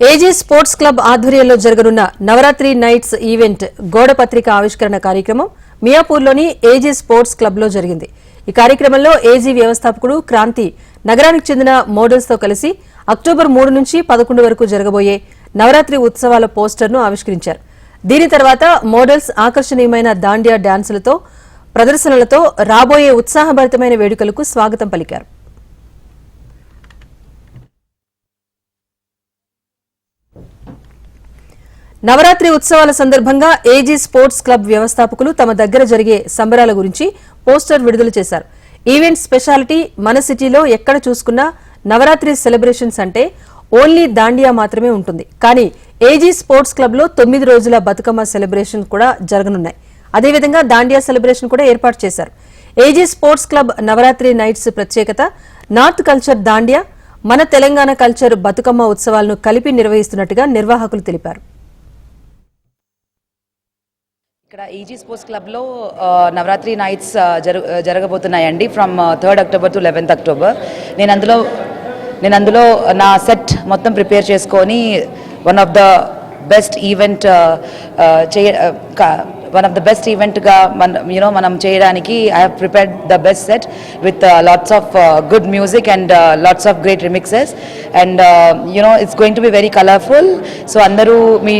AG sports club ఆధ్వర్యంలో జరగనున్న Navratri nights event గోడపత్రిక ఆవిష్కరణ కార్యక్రమం మియాపూర్లోని ఏజీ స్పోర్ట్స్ క్లబ్లో జరిగింది. ఈ కార్యక్రమంలో ఏజీ వ్యవస్థాపకుడు క్రాంతి నగరానికి చెందిన మోడల్స్తో కలిసి అక్టోబర్ మూడు నుంచి పదకొండు వరకు జరగబోయే నవరాత్రి ఉత్సవాల పోస్టర్ను ఆవిష్కరించారు. దీని తర్వాత మోడల్స్ ఆకర్షణీయమైన దాండియా డాన్సులతో ప్రదర్శనలతో రాబోయే ఉత్సాహభరితమైన వేడుకలకు స్వాగతం పలికారు. నవరాత్రి ఉత్సవాల సందర్భంగా ఏజీ స్పోర్ట్స్ క్లబ్ వ్యవస్థాపకులు తమ దగ్గర జరిగే సంబరాల గురించి పోస్టర్ విడుదల చేశారు. ఈవెంట్ స్పెషాలిటీ మన సిటీలో ఎక్కడ చూసుకున్నా నవరాత్రి సెలబ్రేషన్స్ అంటే ఓన్లీ దాండియా మాత్రమే ఉంటుంది. కానీ ఏజీ స్పోర్ట్స్ క్లబ్లో తొమ్మిది రోజుల బతుకమ్మ సెలబ్రేషన్ కూడా జరగనున్నాయి. అదేవిధంగా దాండియా సెలబ్రేషన్ కూడా ఏర్పాటు చేశారు. AG sports club Navratri nights ప్రత్యేకత నార్త్ కల్చర్ దాండియా మన తెలంగాణ కల్చర్ బతుకమ్మ ఉత్సవాలను కలిపి నిర్వహిస్తున్నట్టుగా నిర్వాహకులు తెలిపారు. ఇక్కడ ఈజీ స్పోర్ట్స్ క్లబ్లో నవరాత్రి నైట్స్ జరు జరగబోతున్నాయండి from third October to eleventh October నేను అందులో నేను అందులో నా సెట్ మొత్తం ప్రిపేర్ చేసుకొని one of the best event చేయ వన్ ఆఫ్ ద బెస్ట్ ఈవెంట్గా మన యూనో మనం చేయడానికి I have prepared the best set with lots of good music and lots of great remixes and you know it's going to be very colourful so అందరూ మీ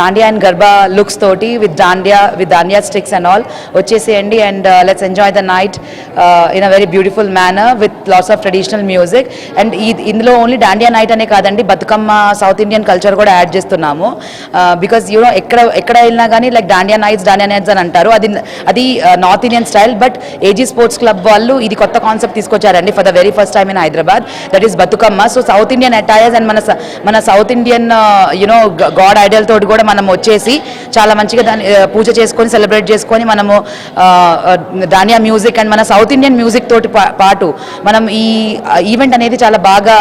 dandiya and garba looks తోటి with dandiya with dandiya sticks and all వచ్చేసేయండి. And let's enjoy the night in a very beautiful manner with lots of traditional music and ఇందులో only dandiya night అనే కాదండి Bathukamma south Indian culture కూడా add చేస్తున్నాము. Because you know ఎక్కడ ఎక్కడ వెళ్ళినా కానీ like dandiya nights dandiya nights అని అంటారు. అది అది north Indian style but AG sports club వాళ్ళు ఇది కొత్త కాన్సెప్ట్ తీసుకొచ్చారండి for the very first time in Hyderabad that is Bathukamma. So south Indian attires and మన స- మన south Indian you know god ideal తోటి కూడా మనం వచ్చేసి చాలా మంచిగా దాన్ని పూజ చేసుకొని సెలబ్రేట్ చేసుకొని మనము దానియా మ్యూజిక్ అండ్ మన సౌత్ ఇండియన్ మ్యూజిక్ తోటి పాటు మనం ఈ ఈవెంట్ అనేది చాలా బాగా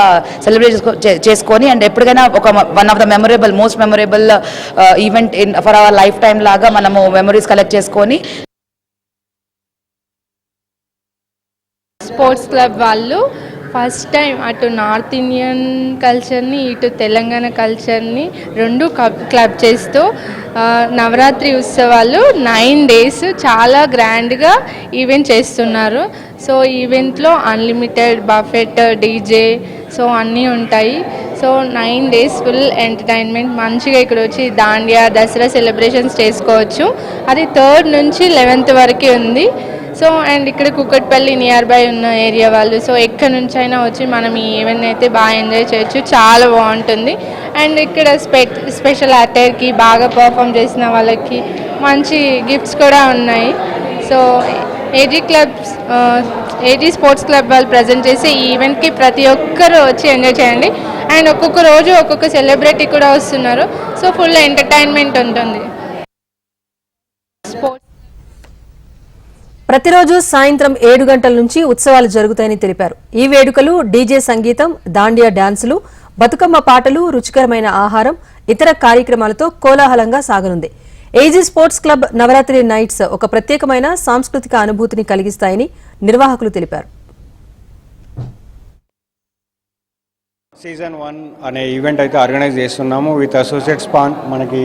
సెలబ్రేట్ చేసుకొని అండ్ ఎప్పటికైనా ఒక one of the memorable most memorable event in for our life time లాగా మనము మెమరీస్ కలెక్ట్ చేసుకొని స్పోర్ట్స్ క్లబ్ వాళ్ళు ఫస్ట్ టైం అటు నార్త్ ఇండియన్ కల్చర్ని ఇటు తెలంగాణ కల్చర్ని రెండు క్లబ్ చేస్తూ నవరాత్రి ఉత్సవాలు నైన్ డేస్ చాలా గ్రాండ్గా ఈవెంట్ చేస్తున్నారు. సో ఈవెంట్లో అన్లిమిటెడ్ బఫెట్ డీజే సో అన్నీ ఉంటాయి. So nine days full entertainment. మంచిగా ఇక్కడ వచ్చి దాండియా దసరా సెలబ్రేషన్స్ చేసుకోవచ్చు. అది థర్డ్ నుంచి లెవెన్త్ వరకు ఉంది. సో అండ్ ఇక్కడ కుక్కట్పల్లి నియర్ బై ఉన్న ఏరియా వాళ్ళు. సో ఎక్కడి నుంచి అయినా వచ్చి మనం ఈ ఈవెంట్ అయితే బాగా ఎంజాయ్ చేయొచ్చు. చాలా బాగుంటుంది. అండ్ ఇక్కడ స్పె స్పెషల్ అటైర్కి బాగా పర్ఫామ్ చేసిన వాళ్ళకి మంచి గిఫ్ట్స్ కూడా ఉన్నాయి. So AG clubs AG sports club వాళ్ళు ప్రజెంట్ చేసే ఈ ఈవెంట్కి ప్రతి ఒక్కరు వచ్చి ఎంజాయ్ చేయండి. అండ్ ఒక్కొక్క రోజు ఒక్కొక్క సెలబ్రిటీ కూడా వస్తున్నారు. సో ఫుల్ ఎంటర్టైన్మెంట్ ఉంటుంది. స్పోర్ట్స్ ప్రతిరోజు సాయంత్రం ఏడు గంటల నుంచి ఉత్సవాలు జరుగుతాయని తెలిపారు. ఈ వేడుకలు డీజే సంగీతం దాండియా డాన్సులు బతుకమ్మ పాటలు రుచికరమైన ఆహారం ఇతర కార్యక్రమాలతో కోలాహలంగా సాగనుంది. AG sports club Navratri nights ఒక ప్రత్యేకమైన సాంస్కృతిక అనుభూతిని కలిగిస్తాయని నిర్వాహకులు తెలిపారు. సీజన్ వన్ అనే ఈవెంట్ అయితే ఆర్గనైజ్ చేస్తున్నాము. విత్ అసోసియేట్ స్పాన్ మనకి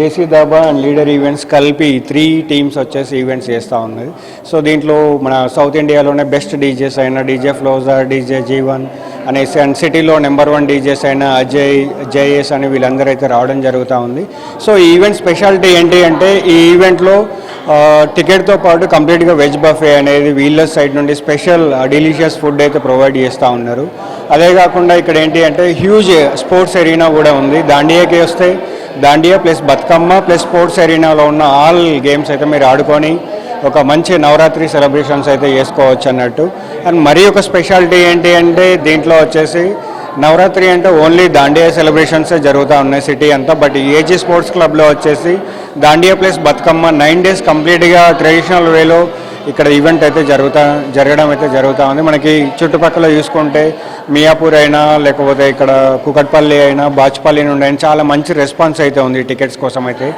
Desi Dhaba and leader events కలిపి త్రీ టీమ్స్ వచ్చేసి ఈవెంట్స్ చేస్తూ ఉన్నది. సో దీంట్లో మన సౌత్ ఇండియాలోనే బెస్ట్ డీజేస్ అయిన డీజే ఫ్లోజర్ డీజే జీవన్ అనేసి అండ్ సిటీలో నెంబర్ వన్ డీజేస్ అయిన అజయ్ జేఎస్ అని వీళ్ళందరూ అయితే రావడం జరుగుతూ ఉంది. సో ఈ ఈవెంట్ స్పెషాలిటీ ఏంటి అంటే ఈ ఈవెంట్లో టికెట్తో పాటు కంప్లీట్గా వెజ్ బఫే అనేది వీళ్ళ సైడ్ నుండి స్పెషల్ డెలిషియస్ ఫుడ్ అయితే ప్రొవైడ్ చేస్తూ ఉన్నారు. అదే కాకుండా ఇక్కడ ఏంటి అంటే హ్యూజ్ స్పోర్ట్స్ ఎరీనా కూడా ఉంది. దాండియాకి వస్తే dandiya plus Bathukamma plus sports ఎరీనాలో ఉన్న ఆల్ గేమ్స్ అయితే మీరు ఆడుకొని ఒక మంచి నవరాత్రి సెలబ్రేషన్స్ అయితే చేసుకోవచ్చు అన్నట్టు. అండ్ మరీ ఒక స్పెషాలిటీ ఏంటి అంటే దీంట్లో వచ్చేసి నవరాత్రి అంటే ఓన్లీ దాండియా సెలబ్రేషన్సే జరుగుతూ ఉన్నాయి సిటీ అంతా. బట్ ఏజీ స్పోర్ట్స్ క్లబ్లో వచ్చేసి dandiya plus Bathukamma nine days కంప్లీట్గా ట్రెడిషనల్ వేలో ఇక్కడ ఈవెంట్ అయితే జరుగుతా జరగడం అయితే జరుగుతూ ఉంది. మనకి చుట్టుపక్కల చూసుకుంటే మియాపూర్ అయినా లేకపోతే ఇక్కడ కుకట్పల్లి అయినా బాచ్పల్లి నుండి అయినా చాలా మంచి రెస్పాన్స్ అయితే ఉంది టికెట్స్ కోసం అయితే.